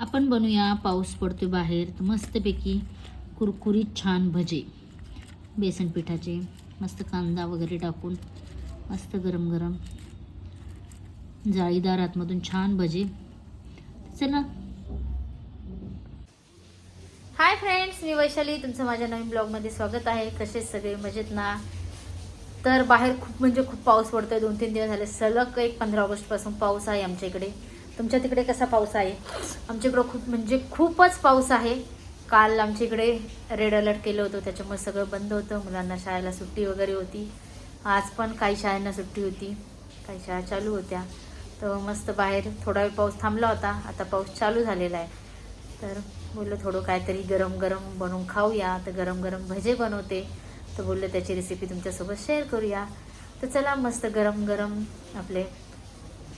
आपण बनवूया पाऊस पडतो बाहेर. तर मस्तपैकी कुरकुरीत छान भजे. बेसन पिठाचे मस्त कांदा वगैरे टाकून मस्त गरम गरम. जाळीदार आतमधून छान भजे. चला. हाय फ्रेंड्स मी वैशाली. तुमचं माझ्या नवीन ब्लॉगमध्ये स्वागत आहे. कसे सगळे? मजेत ना तर बाहेर खूप म्हणजे खूप पाऊस पडतोय. दोन तीन दिवस झाले. सलग एक पंधरा ऑगस्टपासून पाऊस आहे आमच्या इकडे. तुमच्या तिकडे कसा पाऊस आहे? आमच्या इकडं खूप म्हणजे खूपच पाऊस आहे. काल आमच्या इकडे रेड अलर्ट केलं होतं त्याच्यामुळे सगळं बंद होतं. मुलांना शाळेला सुट्टी वगैरे होती. आज पण काही शाळांना सुट्टी होती. काही शाळा चालू होत्या. तर मस्त बाहेर थोडा वेळ पाऊस थांबला होता. आता पाऊस चालू झालेला आहे. तर बोललं थोडं काहीतरी गरम गरम बनवून खाऊया. तर गरम गरम भजे बनवते. तर बोललं त्याची रेसिपी तुमच्यासोबत शेअर करूया. तर चला मस्त गरम गरम आपले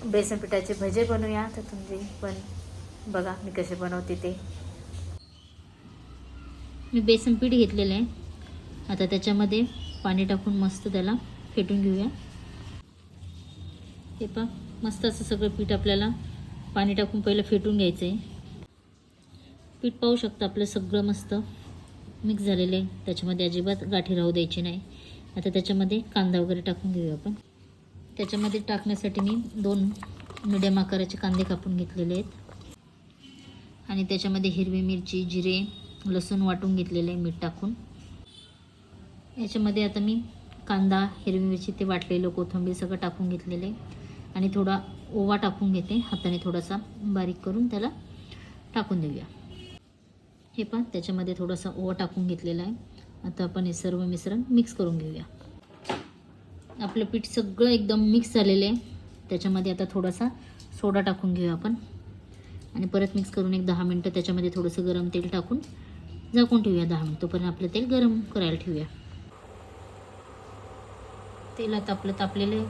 बेसन पिठाचे भजे बनवूया. तर तुम्ही पण बघा मी कसे बनवते ते. मी बेसन पीठ घेतलेलं आहे. आता त्याच्यामध्ये पाणी टाकून मस्त त्याला फेटून घेऊया. हे पा मस्त असं सगळं पीठ आपल्याला पाणी टाकून पहिलं फेटून घ्यायचं आहे पीठ पाहू शकता आपलं सगळं मस्त मिक्स झालेलं आहे. त्याच्यामध्ये अजिबात गाठी राहू द्यायची नाही. आता त्याच्यामध्ये कांदा वगैरे टाकून घेऊया आपण. त्याच्यामध्ये टाकण्यासाठी मी दोन मिडियम आकाराचे कांदे कापून घेतलेले आहेत. आणि त्याच्यामध्ये हिरवी मिरची जिरे लसूण वाटून घेतलेले आहे मीठ टाकून. याच्यामध्ये आता मी कांदा हिरवी मिरची ते वाटलेलं कोथिंबीर सगळं टाकून घेतलेलं आहे. आणि थोडा ओवा टाकून घेते. हाताने थोडासा बारीक करून त्याला टाकून देऊया. हे पण त्याच्यामध्ये थोडासा ओवा टाकून घेतलेला आहे. आता आपण हे सर्व मिश्रण मिक्स करून घेऊया. आपलं पीठ सगळं एकदम मिक्स झालेलं आहे. त्याच्यामध्ये आता थोडासा सोडा टाकून घेऊया आपण. आणि परत मिक्स करून एक दहा मिनटं त्याच्यामध्ये थोडंसं गरम तेल टाकून झाकून ठेवूया दहा मिनटं. तोपर्यंत आपलं तेल गरम करायला ठेवूया. तेल आता आपलं तापलेलं आहे.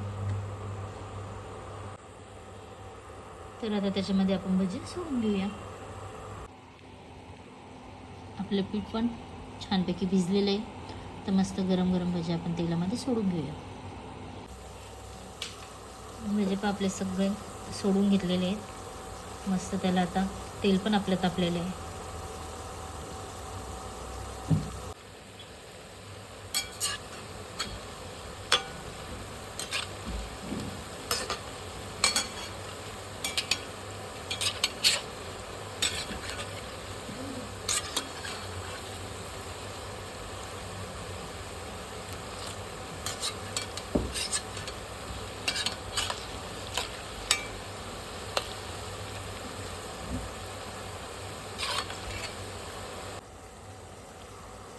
तर आता त्याच्यामध्ये आपण भजी सोडून घेऊया. आपलं पीठ पण छानपैकी भिजलेलं आहे. तर मस्त गरम गरम भजी आपण तेलामध्ये सोडून घेऊया. म्हणजे पण आपले सगळे सोडून घेतलेले आहेत. मस्त त्याला आता तेल पण आपलं तापलेलं आहे.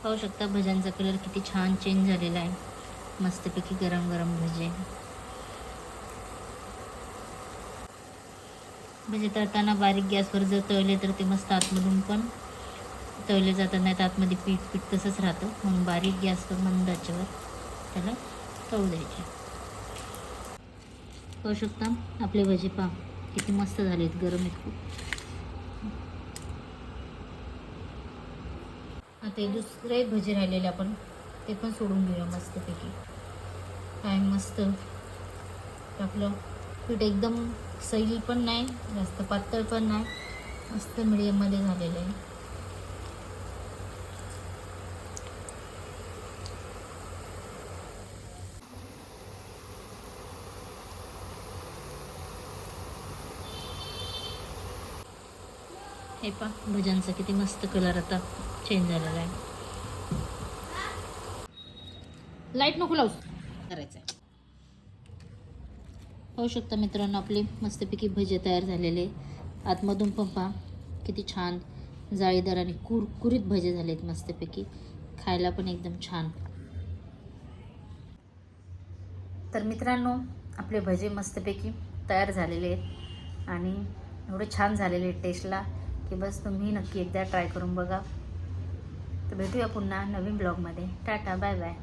पाहू शकता भज्यांचा कलर किती छान चेंज झालेला आहे. मस्तपैकी गरम गरम भजे. भजे तळताना बारीक गॅसवर जर तळले तर ते मस्त आतमधून पण तळले जातात नाही तर आतमध्ये पीठ पीठ तसंच राहतं. म्हणून बारीक गॅसवर मंद आचेवर त्याला तळू द्यायचे. पाहू शकता आपले भजे पा किती मस्त झालेत गरम आहेत खूप. आता दुसरं दुसरे भजे राहिलेले आपण ते पण सोडून घेऊया मस्तपैकी. काय मस्त. आपलं पीठ एकदम सैल पण नाही जास्त पातळ पण नाही मस्त मिडियममध्ये झालेलं आहे. हे पा भज्यांचा किती मस्त कलर आता. चेंज झालेला आहे लाइट नको लावू. करायचं आहे पाहू शकता मित्रांनो आपले मस्तपैकी भजे तयार झालेले. आतमधून पण पहा किती छान जाळीदार आणि कुरकुरीत भजे झालेत मस्तपैकी. खायला पण एकदम छान. तर मित्रांनो आपले भजे मस्तपैकी तयार झालेले आहेत. आणि एवढे छान झालेले आहेत टेस्टला की बस तुम्ही नक्की एकदा ट्राय करून बघा. तर भेटूया पुन्हा नवीन ब्लॉगमध्ये. Tata bye bye.